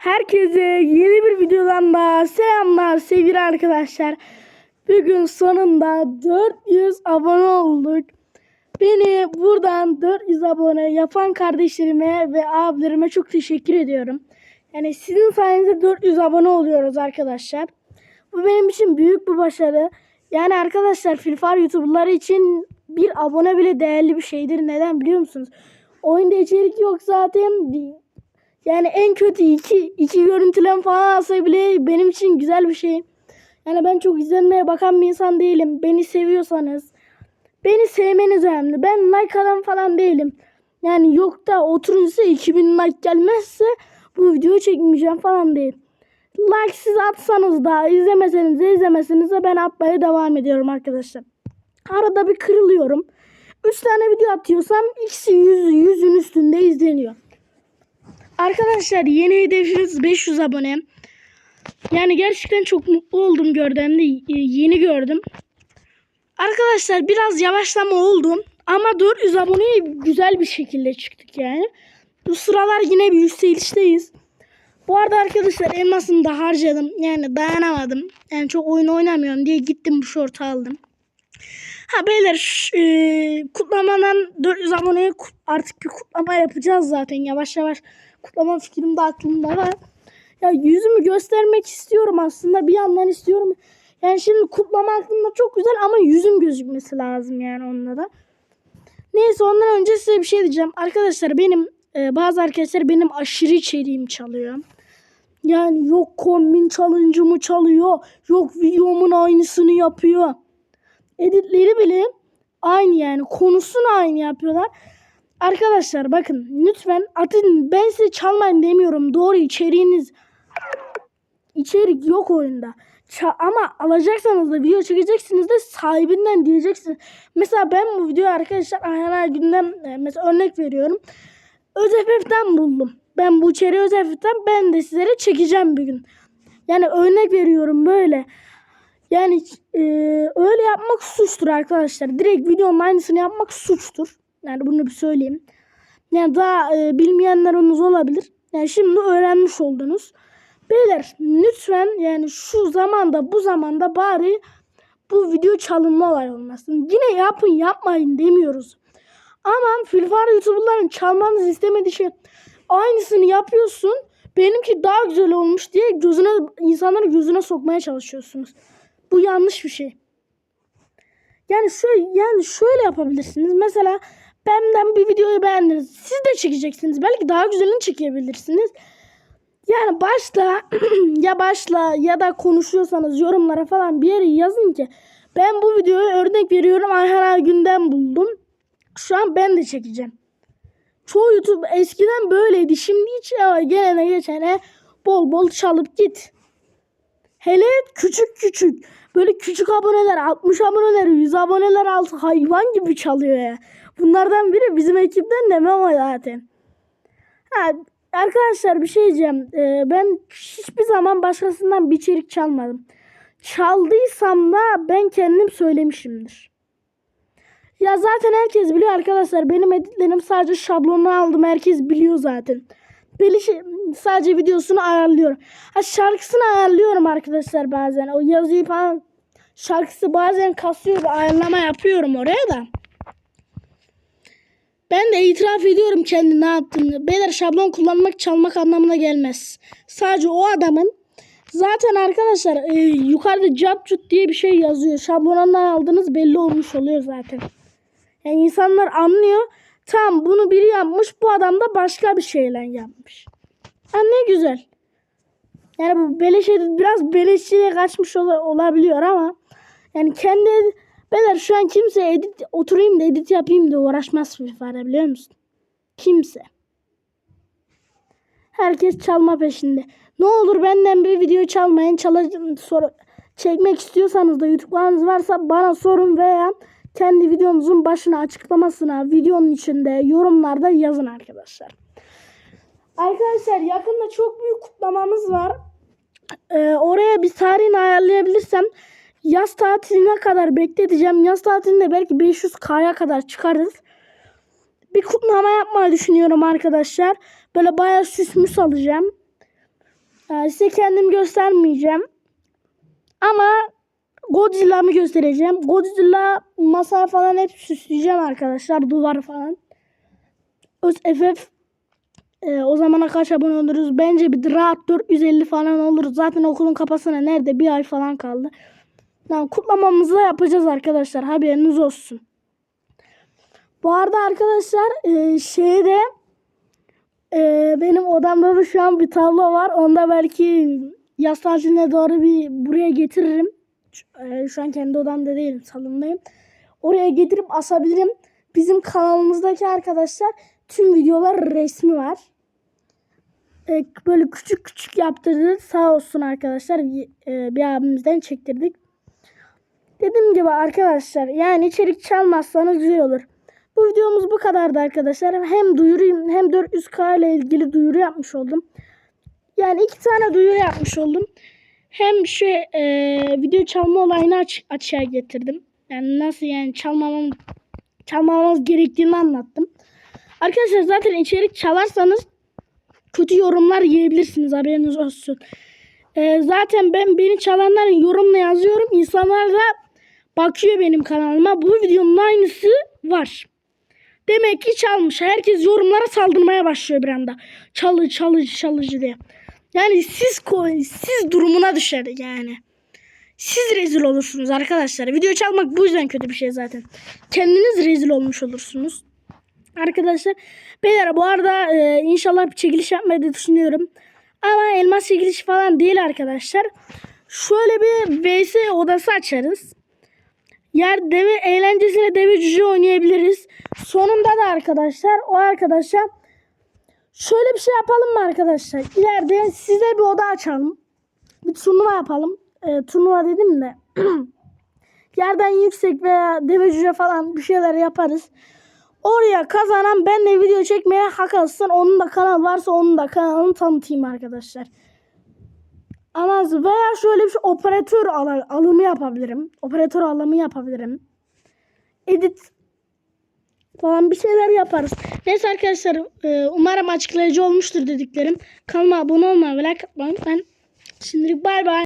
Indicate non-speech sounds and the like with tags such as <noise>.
Herkese yeni bir videodan daha selamlar sevgili arkadaşlar. Bugün sonunda 400 abone olduk. Beni buradan 400 abone yapan kardeşlerime ve abilerime çok teşekkür ediyorum. Yani sizin sayenizde 400 abone oluyoruz arkadaşlar. Bu benim için büyük bir başarı. Yani arkadaşlar Filfar YouTuber'ları için bir abone bile değerli bir şeydir. Neden biliyor musunuz? Oyunda içerik yok zaten. Yani en kötü iki, iki görüntülem falan alsa bile benim için güzel bir şey. Yani ben çok izlenmeye bakan bir insan değilim. Beni seviyorsanız beni sevmeniz önemli. Ben like adam falan değilim. Yani yok da oturun size 2000 like gelmezse bu videoyu çekmeyeceğim falan değil. Like siz atsanız da izlemeseniz de izlemeseniz de ben atmaya devam ediyorum arkadaşlar. Arada bir kırılıyorum. 3 tane video atıyorsam ikisi 100, 100'ün üstünde izleniyor. Arkadaşlar yeni hedefimiz 500 abone. Yani gerçekten çok mutlu oldum gördüğümde. Yeni gördüm. Arkadaşlar biraz yavaşlama oldum. Ama 400 aboneye güzel bir şekilde çıktık yani. Bu sıralar yine bir yükselişteyiz. Bu arada arkadaşlar elmasını da harcadım. Yani dayanamadım. Yani çok oyun oynamıyorum diye gittim bu şortu aldım. Ha beyler e, kutlamadan 400 aboneye artık bir kutlama yapacağız zaten yavaş yavaş. Kutlama fikrim de aklımda var. Ya yüzümü göstermek istiyorum aslında bir yandan istiyorum. Yani şimdi kutlama aklımda çok güzel ama yüzüm gözükmesi lazım yani onunla. Neyse ondan önce size bir şey diyeceğim. Arkadaşlar benim e, bazı arkadaşlar benim aşırı içeriğim çalıyor. Yani yok kombin challenge'ımı çalıyor. Yok videomun aynısını yapıyor. Editleri bile aynı yani. Konusunu aynı yapıyorlar. Arkadaşlar bakın lütfen atın ben size çalmayın demiyorum. Doğru içeriğiniz içerik yok oyunda. Ça- ama alacaksanız da video çekeceksiniz de sahibinden diyeceksiniz. Mesela ben bu videoyu arkadaşlar Ayhan günden e, mesela örnek veriyorum. Özefef'ten buldum. Ben bu içeriği Özefef'ten ben de sizlere çekeceğim bir gün. Yani örnek veriyorum böyle. Yani e, öyle yapmak suçtur arkadaşlar. Direkt videonun aynısını yapmak suçtur. Yani bunu bir söyleyeyim. Yani daha e, bilmeyenleriniz olabilir. Yani şimdi öğrenmiş oldunuz. Beyler lütfen yani şu zamanda bu zamanda bari bu video çalınma olay olmasın. Yine yapın yapmayın demiyoruz. Ama Filfar YouTuber'ların çalmanızı istemediği şey aynısını yapıyorsun. Benimki daha güzel olmuş diye gözüne insanların gözüne sokmaya çalışıyorsunuz. Bu yanlış bir şey. Yani şöyle yani şöyle yapabilirsiniz. Mesela benden bir videoyu beğendiniz. Siz de çekeceksiniz. Belki daha güzelini çekebilirsiniz. Yani başla <clears throat> ya başla ya da konuşuyorsanız yorumlara falan bir yere yazın ki ben bu videoyu örnek veriyorum Ayhan günden buldum. Şu an ben de çekeceğim. Çoğu YouTube eskiden böyleydi. Şimdi hiç ya, gelene geçene bol bol çalıp git. Hele küçük küçük böyle küçük aboneler 60 aboneler 100 aboneler altı hayvan gibi çalıyor ya. Bunlardan biri bizim ekipten de Memo zaten. Ha, arkadaşlar bir şey diyeceğim. Ee, ben hiçbir zaman başkasından bir içerik çalmadım. Çaldıysam da ben kendim söylemişimdir. Ya zaten herkes biliyor arkadaşlar. Benim editlerim sadece şablonu aldım. Herkes biliyor zaten. Beli şey, sadece videosunu ayarlıyorum. Ha şarkısını ayarlıyorum arkadaşlar bazen. O yazıyı falan şarkısı bazen kasıyor ayarlama yapıyorum oraya da. Ben de itiraf ediyorum kendi ne yaptığını. Beyler şablon kullanmak çalmak anlamına gelmez. Sadece o adamın zaten arkadaşlar e, yukarıda capcut diye bir şey yazıyor. Şablonundan aldığınız belli olmuş oluyor zaten. Yani insanlar anlıyor. Tam bunu biri yapmış bu adam da başka bir şeyle yapmış. Ha ne güzel. Yani bu beleş edit biraz beleşçiliğe kaçmış ol- olabiliyor ama yani kendi Beyler şu an kimse edit oturayım da edit yapayım da uğraşmaz Free Fire biliyor musun? Kimse. Herkes çalma peşinde. Ne olur benden bir video çalmayın. Çalacağım sor çekmek istiyorsanız da YouTube kanalınız varsa bana sorun veya kendi videonuzun başına açıklamasına videonun içinde yorumlarda yazın arkadaşlar. Arkadaşlar yakında çok büyük kutlamamız var. Ee, oraya bir tarihini ayarlayabilirsem yaz tatiline kadar bekleteceğim. Yaz tatilinde belki 500K'ya kadar çıkarız. Bir kutlama yapmayı düşünüyorum arkadaşlar. Böyle bayağı süs müs alacağım. Ee, size kendim göstermeyeceğim. Ama Godzilla'mı göstereceğim. Godzilla masa falan hep süsleyeceğim arkadaşlar. Duvar falan. Öz FF e, o zamana kaç abone oluruz? Bence bir rahat 450 falan oluruz. Zaten okulun kapasına nerede? Bir ay falan kaldı. Yani kutlamamızı da yapacağız arkadaşlar. Haberiniz olsun. Bu arada arkadaşlar e, şeyde e, benim odamda da şu an bir tablo var. Onda belki yaz tatiline doğru bir buraya getiririm. E, şu an kendi odamda değilim. Salondayım. Oraya getirip asabilirim. Bizim kanalımızdaki arkadaşlar tüm videolar resmi var. E, böyle küçük küçük yaptırdı. Sağ olsun arkadaşlar. E, bir abimizden çektirdik. Dediğim gibi arkadaşlar yani içerik çalmazsanız güzel olur. Bu videomuz bu kadardı arkadaşlar. Hem duyurayım hem 400k ile ilgili duyuru yapmış oldum. Yani iki tane duyuru yapmış oldum. Hem şu e, video çalma olayını aç, açığa getirdim. Yani nasıl yani çalmamam, çalmamamız gerektiğini anlattım. Arkadaşlar zaten içerik çalarsanız kötü yorumlar yiyebilirsiniz haberiniz olsun. E, zaten ben beni çalanların yorumla yazıyorum. İnsanlar da bakıyor benim kanalıma. Bu videonun aynısı var. Demek ki çalmış. Herkes yorumlara saldırmaya başlıyor bir anda. Çalı çalıcı çalıcı diye. Yani siz siz durumuna düşer yani. Siz rezil olursunuz arkadaşlar. Video çalmak bu yüzden kötü bir şey zaten. Kendiniz rezil olmuş olursunuz. Arkadaşlar beyler bu arada e, inşallah bir çekiliş yapmayı düşünüyorum. Ama elmas çekilişi falan değil arkadaşlar. Şöyle bir VS odası açarız. Yer deve eğlencesine deve cüce oynayabiliriz. Sonunda da arkadaşlar o arkadaşa şöyle bir şey yapalım mı arkadaşlar? İleride size bir oda açalım. Bir turnuva yapalım. E, turnuva dedim de. <clears throat> Yerden yüksek veya deve cüce falan bir şeyler yaparız. Oraya kazanan benle video çekmeye hak alsın. Onun da kanal varsa onun da kanalını tanıtayım arkadaşlar. Ama veya şöyle bir şey operatör al- alımı yapabilirim. Operatör alımı yapabilirim. Edit falan bir şeyler yaparız. Neyse arkadaşlar e, umarım açıklayıcı olmuştur dediklerim. Kanalıma abone olmayı ve like atmayı. Ben şimdilik bay bay.